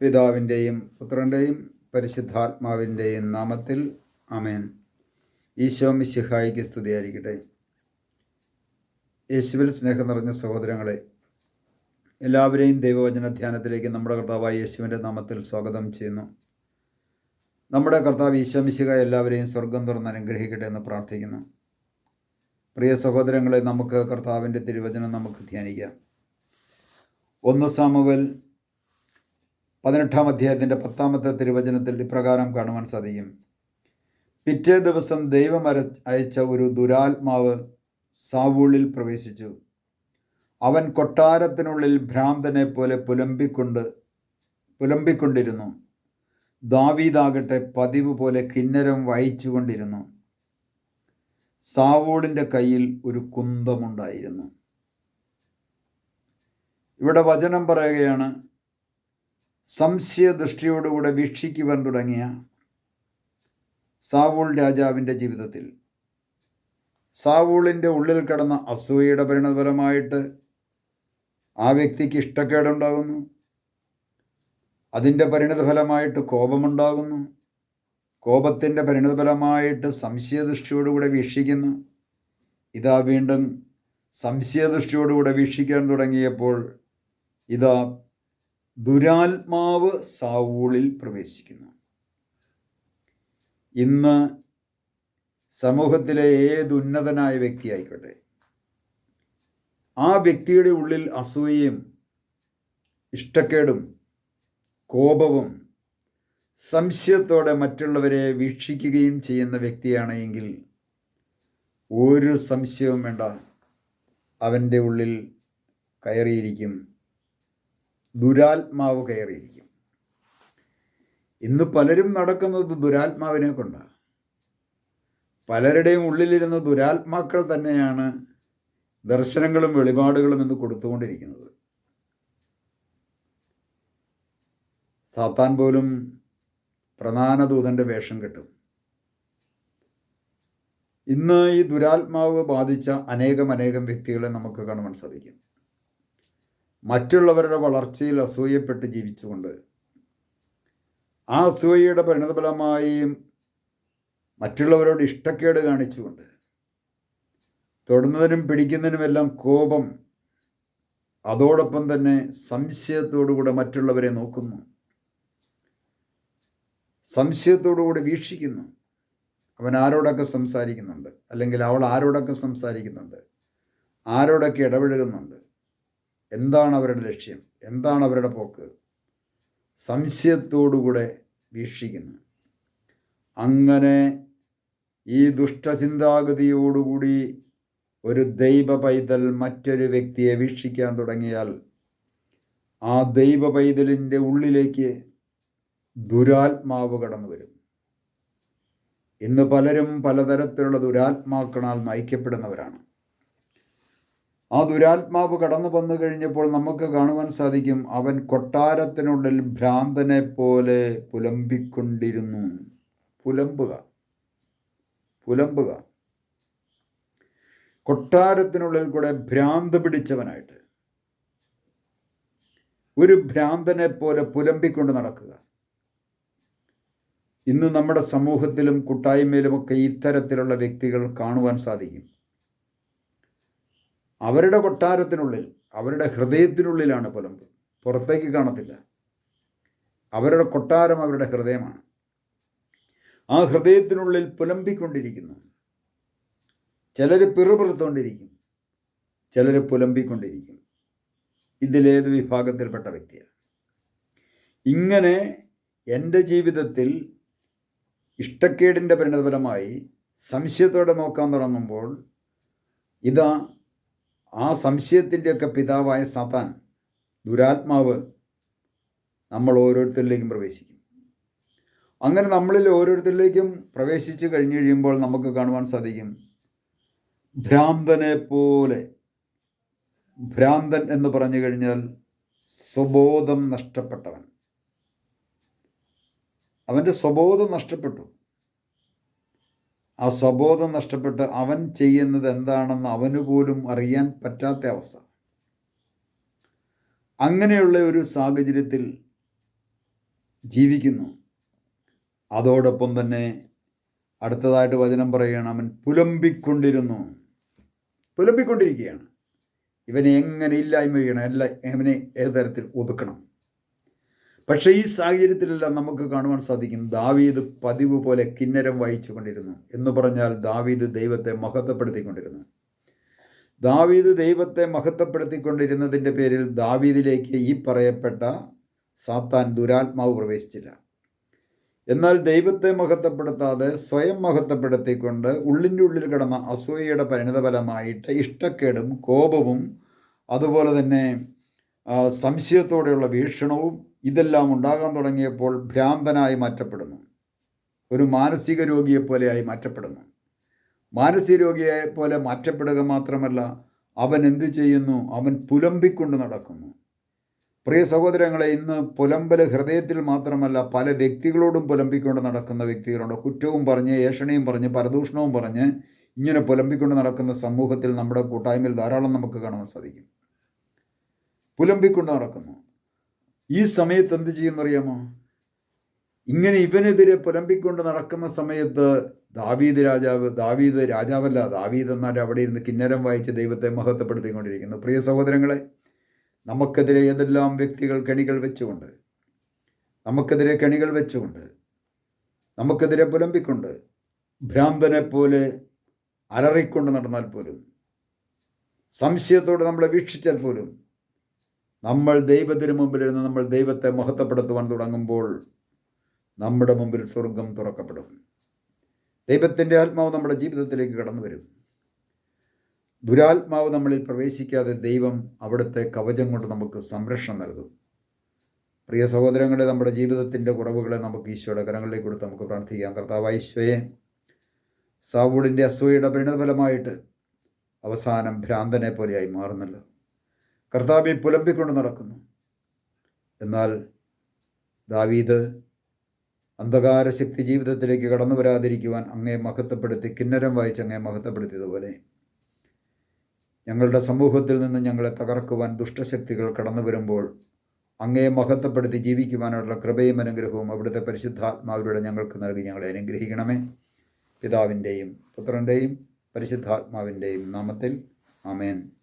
പിതാവിന്റെയും പുത്രന്റെയും പരിശുദ്ധാത്മാവിന്റെയും നാമത്തിൽ അമേൻ ഈശോ മിശിഹായിക്ക് സ്തുതിയായിരിക്കട്ടെ. യേശുവിൽ സ്നേഹം നിറഞ്ഞ സഹോദരങ്ങളെ എല്ലാവരെയും ദൈവവചന ധ്യാനത്തിലേക്ക് നമ്മുടെ കർത്താവായ യേശുവിന്റെ നാമത്തിൽ സ്വാഗതം ചെയ്യുന്നു. നമ്മുടെ കർത്താവ് ഈശോ മിശിഹ എല്ലാവരെയും സ്വർഗം തുറന്ന് അനുഗ്രഹിക്കട്ടെ എന്ന് പ്രാർത്ഥിക്കുന്നു. പ്രിയ സഹോദരങ്ങളെ നമുക്ക് കർത്താവിന്റെ തിരുവചനം നമുക്ക് ധ്യാനിക്കാം. ഒന്ന് സാമുവൽ പതിനെട്ടാം അധ്യായത്തിന്റെ പത്താമത്തെ തിരുവചനത്തിൽ ഇപ്രകാരം കാണുവാൻ സാധിക്കും. പിറ്റേ ദിവസം ദൈവം അര അയച്ച ഒരു ദുരാത്മാവ് സാവൂളിൽ പ്രവേശിച്ചു. അവൻ കൊട്ടാരത്തിനുള്ളിൽ ഭ്രാന്തനെ പോലെ പുലമ്പിക്കൊണ്ട് പുലമ്പിക്കൊണ്ടിരുന്നു. ദാവീദാകട്ടെ പതിവ് പോലെ കിന്നരം വായിച്ചുകൊണ്ടിരുന്നു സാവൂളിന്റെ കയ്യിൽ ഒരു കുന്തമുണ്ടായിരുന്നു. ഇവിടെ വചനം പറയുകയാണ് സംശയദൃഷ്ടിയോടുകൂടെ വീക്ഷിക്കുവാൻ തുടങ്ങിയ സാവൂൾ രാജാവിന്റെ ജീവിതത്തിൽ. സാവൂളിന്റെ ഉള്ളിൽ കിടന്ന അസൂയയുടെ പരിണതഫലമായിട്ട് ആ വ്യക്തിക്ക് ഇഷ്ടക്കേടുണ്ടാകുന്നു. അതിന്റെ പരിണതഫലമായിട്ട് കോപമുണ്ടാകുന്നു. കോപത്തിന്റെ പരിണതഫലമായിട്ട് സംശയദൃഷ്ടിയോടുകൂടെ വീക്ഷിക്കുന്നു. ഇതാ വീണ്ടും സംശയദൃഷ്ടിയോടുകൂടെ വീക്ഷിക്കാൻ തുടങ്ങിയപ്പോൾ ഇതാ ദുരാത്മാവ് സാവൂളിൽ പ്രവേശിക്കുന്നു. ഇന്ന് സമൂഹത്തിലെ ഏത് ഉന്നതനായ വ്യക്തിയായിക്കോട്ടെ ആ വ്യക്തിയുടെ ഉള്ളിൽ അസൂയയും ഇഷ്ടക്കേടും കോപവും സംശയത്തോടെ മറ്റുള്ളവരെ വീക്ഷിക്കുകയും ചെയ്യുന്ന വ്യക്തിയാണ് എങ്കിൽ ഒരു സംശയവും വേണ്ട അവന്റെ ഉള്ളിൽ കയറിയിരിക്കും ദുരാത്മാവ് കയറിയിരിക്കും. ഇന്ന് പലരും നടക്കുന്നത് ദുരാത്മാവിനെ കൊണ്ടാണ്. പലരുടെയും ഉള്ളിലിരുന്ന ദുരാത്മാക്കൾ തന്നെയാണ് ദർശനങ്ങളും വെളിപാടുകളും എന്ന് കൊടുത്തുകൊണ്ടിരിക്കുന്നത്. സാത്താൻ പോലും പ്രധാന ദൂതന്റെ വേഷം കിട്ടും. ഇന്ന് ഈ ദുരാത്മാവ് ബാധിച്ച അനേകം അനേകം വ്യക്തികളെ നമുക്ക് കാണുവാൻ സാധിക്കും. മറ്റുള്ളവരുടെ വളർച്ചയിൽ അസൂയപ്പെട്ട് ജീവിച്ചുകൊണ്ട് ആ അസൂയയുടെ പരിണതഫലമായി മറ്റുള്ളവരോട് ഇഷ്ടക്കേട് കാണിച്ചുകൊണ്ട് തൊടുന്നതിനും പിടിക്കുന്നതിനുമെല്ലാം കോപം അതോടൊപ്പം തന്നെ സംശയത്തോടുകൂടെ മറ്റുള്ളവരെ നോക്കുന്നു. സംശയത്തോടുകൂടി വീക്ഷിക്കുന്നു. അവൻ ആരോടൊക്കെ സംസാരിക്കുന്നുണ്ട്? അല്ലെങ്കിൽ അവൾ ആരോടൊക്കെ സംസാരിക്കുന്നുണ്ട്? ആരോടൊക്കെ ഇടപഴകുന്നുണ്ട്? എന്താണ് അവരുടെ ലക്ഷ്യം? എന്താണ് അവരുടെ പോക്ക്? സംശയത്തോടുകൂടെ വീക്ഷിക്കുന്നു. അങ്ങനെ ഈ ദുഷ്ടചിന്താഗതിയോടുകൂടി ഒരു ദൈവ പൈതൽ മറ്റൊരു വ്യക്തിയെ വീക്ഷിക്കാൻ തുടങ്ങിയാൽ ആ ദൈവ പൈതലിന്റെ ഉള്ളിലേക്ക് ദുരാത്മാവ് കടന്നു വരും. ഇന്ന് പലരും പലതരത്തിലുള്ള ദുരാത്മാക്കളാൽ നയിക്കപ്പെടുന്നവരാണ്. ആ ദുരാത്മാവ് കടന്നു വന്നു കഴിഞ്ഞപ്പോൾ നമുക്ക് കാണുവാൻ സാധിക്കും അവൻ കൊട്ടാരത്തിനുള്ളിൽ ഭ്രാന്തനെ പോലെ പുലമ്പിക്കൊണ്ടിരുന്നു. പുലമ്പുക. പുലമ്പുക. കൊട്ടാരത്തിനുള്ളിൽ കൂടെ ഭ്രാന്ത് പിടിച്ചവനായിട്ട്. ഒരു ഭ്രാന്തനെ പോലെ പുലമ്പിക്കൊണ്ട് നടക്കുക. ഇന്ന് നമ്മുടെ സമൂഹത്തിലും കൂട്ടായ്മയിലുമൊക്കെ ഇത്തരത്തിലുള്ള വ്യക്തികൾ കാണുവാൻ സാധിക്കും. അവരുടെ കൊട്ടാരത്തിനുള്ളിൽ അവരുടെ ഹൃദയത്തിനുള്ളിലാണ് പുലമ്പ്. പുറത്തേക്ക് കാണത്തില്ല. അവരുടെ കൊട്ടാരം അവരുടെ ഹൃദയമാണ്. ആ ഹൃദയത്തിനുള്ളിൽ പുലമ്പിക്കൊണ്ടിരിക്കുന്നു. ചിലർ പിറുപിറുത്തുകൊണ്ടിരിക്കും ചിലർ പുലമ്പിക്കൊണ്ടിരിക്കും. ഇതിലേത് വിഭാഗത്തിൽപ്പെട്ട വ്യക്തിയാണ്. ഇങ്ങനെ എന്റെ ജീവിതത്തിൽ ഇഷ്ടക്കേടിന്റെ പരിണതഫലമായി സംശയത്തോടെ നോക്കാൻ തുടങ്ങുമ്പോൾ ഇതാ ആ സംശയത്തിന്റെയൊക്കെ പിതാവായ സാത്താൻ ദുരാത്മാവ് നമ്മൾ ഓരോരുത്തരിലേക്കും പ്രവേശിക്കും. അങ്ങനെ നമ്മളിൽ ഓരോരുത്തരിലേക്കും പ്രവേശിച്ച് കഴിഞ്ഞ് കഴിയുമ്പോൾ നമുക്ക് കാണുവാൻ സാധിക്കും ഭ്രാന്തനെ പോലെ. ഭ്രാന്തൻ എന്ന് പറഞ്ഞു കഴിഞ്ഞാൽ സ്വബോധം നഷ്ടപ്പെട്ടവൻ. അവന്റെ സ്വബോധം നഷ്ടപ്പെട്ടു. ആ സ്വബോധം നഷ്ടപ്പെട്ട് അവൻ ചെയ്യുന്നത് എന്താണെന്ന് അവന് പോലും അറിയാൻ പറ്റാത്ത അവസ്ഥ. അങ്ങനെയുള്ള ഒരു സാഹചര്യത്തിൽ ജീവിക്കുന്നു. അതോടൊപ്പം തന്നെ അടുത്തതായിട്ട് വചനം പറയുകയാണ് അവൻ പുലമ്പിക്കൊണ്ടിരുന്നു. പുലമ്പിക്കൊണ്ടിരിക്കുകയാണ്. ഇവനെ എങ്ങനെ ഇല്ലായ്മ ചെയ്യണം? എല്ലാം ഇവനെ ഏത് തരത്തിൽ ഒതുക്കണം? പക്ഷേ ഈ സാഹചര്യത്തിലെല്ലാം നമുക്ക് കാണുവാൻ സാധിക്കും ദാവീദ് പതിവ് പോലെ കിന്നരം വായിച്ചു കൊണ്ടിരുന്നു. എന്ന് പറഞ്ഞാൽ ദാവീദ് ദൈവത്തെ മഹത്വപ്പെടുത്തിക്കൊണ്ടിരുന്നു. ദാവീദ് ദൈവത്തെ മഹത്വപ്പെടുത്തിക്കൊണ്ടിരുന്നതിന്റെ പേരിൽ ദാവീദിലേക്ക് ഈ പറയപ്പെട്ട സാത്താൻ ദുരാത്മാവ് പ്രവേശിച്ചില്ല. എന്നാൽ ദൈവത്തെ മഹത്വപ്പെടുത്താതെ സ്വയം മഹത്വപ്പെടുത്തിക്കൊണ്ട് ഉള്ളിന്റെ ഉള്ളിൽ കിടന്ന അസൂയയുടെ പരിണിതഫലമായിട്ട് ഇഷ്ടക്കേടും കോപവും അതുപോലെ തന്നെ സംശയത്തോടെയുള്ള വീക്ഷണവും ഇതെല്ലാം ഉണ്ടാകാൻ തുടങ്ങിയപ്പോൾ ഭ്രാന്തനായി മാറ്റപ്പെടുന്നു. ഒരു മാനസിക രോഗിയെപ്പോലെയായി മാറ്റപ്പെടുന്നു. മാനസിക രോഗിയെ പോലെ മാറ്റപ്പെടുക മാത്രമല്ല അവൻ എന്ത് ചെയ്യുന്നു? അവൻ പുലമ്പിക്കൊണ്ട് നടക്കുന്നു. പ്രിയ സഹോദരങ്ങളെ ഇന്ന് പുലമ്പൽ ഹൃദയത്തിൽ മാത്രമല്ല പല വ്യക്തികളോടും പുലമ്പിക്കൊണ്ട് നടക്കുന്ന വ്യക്തികളുണ്ട്. കുറ്റവും പറഞ്ഞ് ഏഷണയും പറഞ്ഞ് പരദൂഷണവും പറഞ്ഞ് ഇങ്ങനെ പുലമ്പിക്കൊണ്ട് നടക്കുന്ന സമൂഹത്തിൽ നമ്മുടെ കൂട്ടായ്മയിൽ ധാരാളം നമുക്ക് കാണാൻ സാധിക്കും. പുലമ്പിക്കൊണ്ട് നടക്കുന്നു. ഈ സമയത്ത് എന്ത് ചെയ്യുന്നറിയാമോ ഇങ്ങനെ ഇവനെതിരെ പുലമ്പിക്കൊണ്ട് നടക്കുന്ന സമയത്ത് ദാവീദ് രാജാവ് ദാവീദ് രാജാവല്ല ദാവീദ് എന്നാൽ അവിടെ ഇരുന്ന് കിന്നരം വായിച്ച് ദൈവത്തെ മഹത്വപ്പെടുത്തിക്കൊണ്ടിരിക്കുന്നു. പ്രിയ സഹോദരങ്ങളെ നമുക്കെതിരെ ഏതെല്ലാം വ്യക്തികൾ കെണികൾ വെച്ചുകൊണ്ട് നമുക്കെതിരെ കെണികൾ വെച്ചുകൊണ്ട് നമുക്കെതിരെ പുലമ്പിക്കൊണ്ട് ഭ്രാന്തനെ പോലെ അലറിക്കൊണ്ട് നടന്നാൽ പോലും സംശയത്തോടെ നമ്മളെ വീക്ഷിച്ചാൽ പോലും നമ്മൾ ദൈവത്തിന് മുമ്പിലിരുന്ന് നമ്മൾ ദൈവത്തെ മഹത്വപ്പെടുത്തുവാൻ തുടങ്ങുമ്പോൾ നമ്മുടെ മുമ്പിൽ സ്വർഗം തുറക്കപ്പെടും. ദൈവത്തിന്റെ ആത്മാവ് നമ്മുടെ ജീവിതത്തിലേക്ക് കടന്നു വരും. ദുരാത്മാവ് നമ്മളിൽ പ്രവേശിക്കാതെ ദൈവം അവിടുത്തെ കവചം കൊണ്ട് നമുക്ക് സംരക്ഷണം നൽകും. പ്രിയ സഹോദരങ്ങളെ നമ്മുടെ ജീവിതത്തിന്റെ കുറവുകളെ നമുക്ക് ഈശോയുടെ കരങ്ങളിലേക്ക് കൊടുത്ത് നമുക്ക് പ്രാർത്ഥിക്കാം. കർത്താവ് ഈശോയെ സാവൂളിന്റെ അസൂയയുടെ പരിണതഫലമായിട്ട് അവസാനം ഭ്രാന്തനെ പോലെയായി മാറുന്നല്ലോ. കർത്താവെ പുലമ്പിക്കൊണ്ട് നടക്കുന്നു. എന്നാൽ ദാവീദ് അന്ധകാര ശക്തി ജീവിതത്തിലേക്ക് കടന്നു വരാതിരിക്കുവാൻ അങ്ങേ മഹത്വപ്പെടുത്തി കിന്നരം വായിച്ച് അങ്ങേ മഹത്വപ്പെടുത്തിയതുപോലെ ഞങ്ങളുടെ സമൂഹത്തിൽ നിന്ന് ഞങ്ങളെ തകർക്കുവാൻ ദുഷ്ടശക്തികൾ കടന്നു വരുമ്പോൾ അങ്ങേ മഹത്വപ്പെടുത്തി ജീവിക്കുവാനുള്ള കൃപയും അനുഗ്രഹവും അവിടുത്തെ പരിശുദ്ധാത്മാവിലൂടെ ഞങ്ങൾക്ക് നൽകി ഞങ്ങളെ അനുഗ്രഹിക്കണമേ. പിതാവിന്റെയും പുത്രന്റെയും പരിശുദ്ധാത്മാവിന്റെയും നാമത്തിൽ ആമേൻ.